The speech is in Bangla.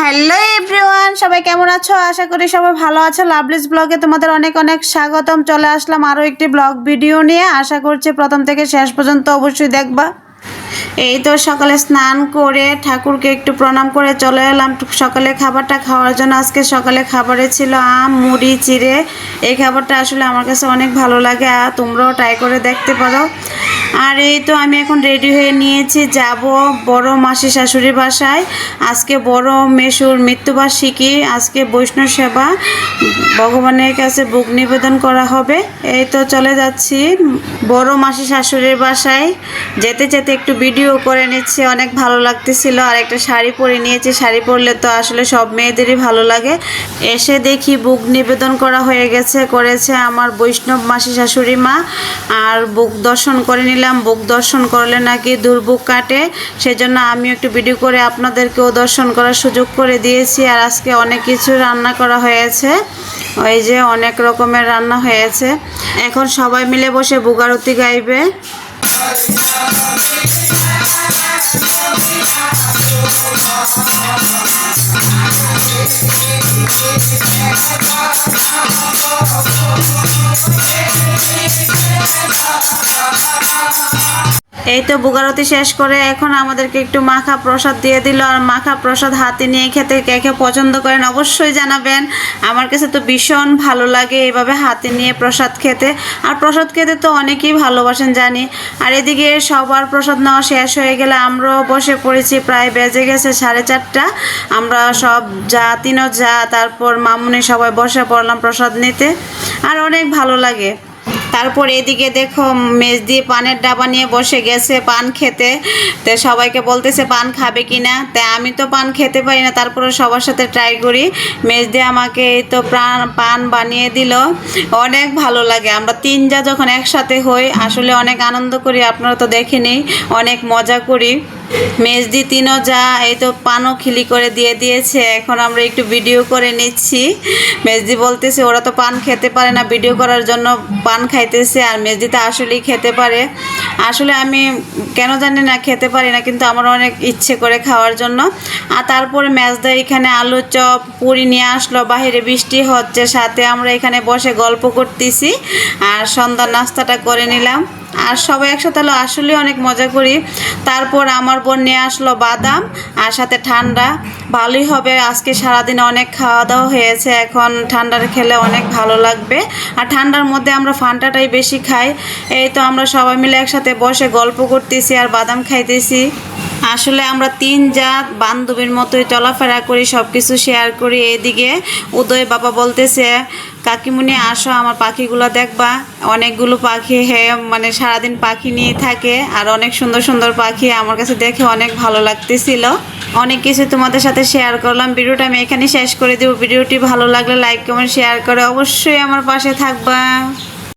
হ্যালো এভরিওয়ান, সবাই কেমন আছো? আশা করি সবাই ভালো আছো। লাভলিস ব্লগে তোমাদের অনেক অনেক স্বাগতম। চলে আসলাম আরও একটি ব্লগ ভিডিও নিয়ে। আশা করছি প্রথম থেকে শেষ পর্যন্ত অবশ্যই দেখবা। এই তো সকালে স্নান করে ঠাকুরকে একটু প্রণাম করে চলে এলাম। সকালে খাবারটা খাওয়ার জন্য আজকে সকালে খাবারে ছিল আম, মুড়ি, চিড়ে। এই খাবারটা আসলে আমার কাছে অনেক ভালো লাগে। আর তোমরাও ট্রাই করে দেখতে পারো। আর, এই তো আমি এখন রেডি হয়ে নিয়েছি, যাব বড় মাসি শাশুড়ির বাসায়। আজকে বড় মেশুর মৃত্যুবার্ষিকী, আজকে বৈষ্ণব সেবা। ভগবানের কাছে বুক নিবেদন করা হবে। এই তো চলে যাচ্ছি বড় মাসি শাশুড়ির বাসায়। যেতে যেতে একটু ভিডিও করে নিচ্ছি, অনেক ভালো লাগতেছিল। আর একটা শাড়ি পরে নিয়েছি, শাড়ি পরলে তো আসলে সব মেয়েদেরই ভালো লাগে। এসে দেখি বুক নিবেদন করা হয়ে গেছে, করেছে আমার বৈষ্ণব মাসি শাশুড়ি মা। আর বুক দর্শন করে নিলাম। বুক দর্শন করলে নাকি দুর্ভোগ কাটে। সেজন্য আমি একটু ভিডিও করে আপনাদেরকেও দর্শন করার সুযোগ করে দিয়েছি। আর আজকে অনেক কিছু রান্না করা হয়েছে। ওই যে অনেক রকমের রান্না হয়েছে। এখন সবাই মিলে বসে বুগারতি গাইবে। এই তো বুগারতি শেষ করে এখন আমাদেরকে একটু মাখা প্রসাদ দিয়ে দিল আর মাখা প্রসাদ হাতে নিয়ে খেতে কে কে পছন্দ করেন অবশ্যই জানাবেন। আমার কাছে তো ভীষণ ভালো লাগে এইভাবে হাতে নিয়ে প্রসাদ খেতে। আর প্রসাদ খেতে তো অনেকেই ভালোবাসেন, জানি। আর এদিকে সবার প্রসাদ নেওয়া শেষ হয়ে গেলে আমরাও বসে পড়েছি, প্রায় বেজে গেছে সাড়ে চারটা। আমরা সব যা তিনও যা তারপর মামুনি সবাই বসে পড়লাম প্রসাদ নিতে। আর অনেক ভালো লাগে। তারপর এদিকে দেখো মেজ দিয়ে পানের ডাবা নিয়ে বসে গেছে পান খেতে। তো সবাইকে বলতেছে পান খাবে কি না তাই আমি তো পান খেতে পারি না তারপরে সবার সাথে ট্রাই করি। মেজ দিয়ে আমাকে এই তো প্রাণ পান বানিয়ে দিল। অনেক ভালো লাগে। আমরা তিন যা যখন একসাথে হই, আসলে অনেক আনন্দ করি, আপনারা তো দেখেনি অনেক মজা করি। মেজদি তিনও যা, এই তো পানও খিলি করে দিয়ে দিয়েছে। এখন আমরা একটু ভিডিও করে নিচ্ছি। মেজদি বলতেছে, ওরা তো পান খেতে পারে না ভিডিও করার জন্য পান খাইতেছে আর মেজদি তো আসলেই খেতে পারে। আসলে আমি কেন জানি না, খেতে পারি না, কিন্তু আমার অনেক ইচ্ছে করে খাওয়ার জন্য। আর তারপরে মেজদা এখানে আলু চপ, পুরি নিয়ে আসলো। বাইরে বৃষ্টি হচ্ছে, সাথে আমরা এখানে বসে গল্প করতেছি। আর সন্ধ্যার নাস্তাটা করে নিলাম। আর সবাই একসাথে হলো, আসলে অনেক মজা করি। তারপর আমার বোন নিয়ে আসলো বাদাম, আর সাথে ঠান্ডা। ভালোই হবে, আজকে সারাদিন অনেক খাওয়া দাওয়া হয়েছে, এখন ঠান্ডার খেলে অনেক ভালো লাগবে। আর ঠান্ডার মধ্যে আমরা ফান্টাটাই বেশি খাই। এই তো আমরা সবাই মিলে একসাথে বসে গল্প করতেছি আর বাদাম খাইতেছি। আসলে আমরা তিন জাত বান্ধবীর মতোই চলাফেরা করি সব কিছু শেয়ার করি। এদিকে উদয় বাবা বলতেছে কাকিমুনি, আসো, আমার পাখিগুলো দেখবা। অনেকগুলো পাখি হে মানে সারাদিন পাখি নিয়ে থাকে, আর অনেক সুন্দর সুন্দর পাখি আমার কাছে দেখে অনেক ভালো লাগতেছিল। অনেক কিছু তোমাদের সাথে শেয়ার করলাম। ভিডিওটা আমি এখানে শেষ করে দেবো। ভিডিওটি ভালো লাগলে লাইক কমেন্ট শেয়ার করে অবশ্যই আমার পাশে থাকবা।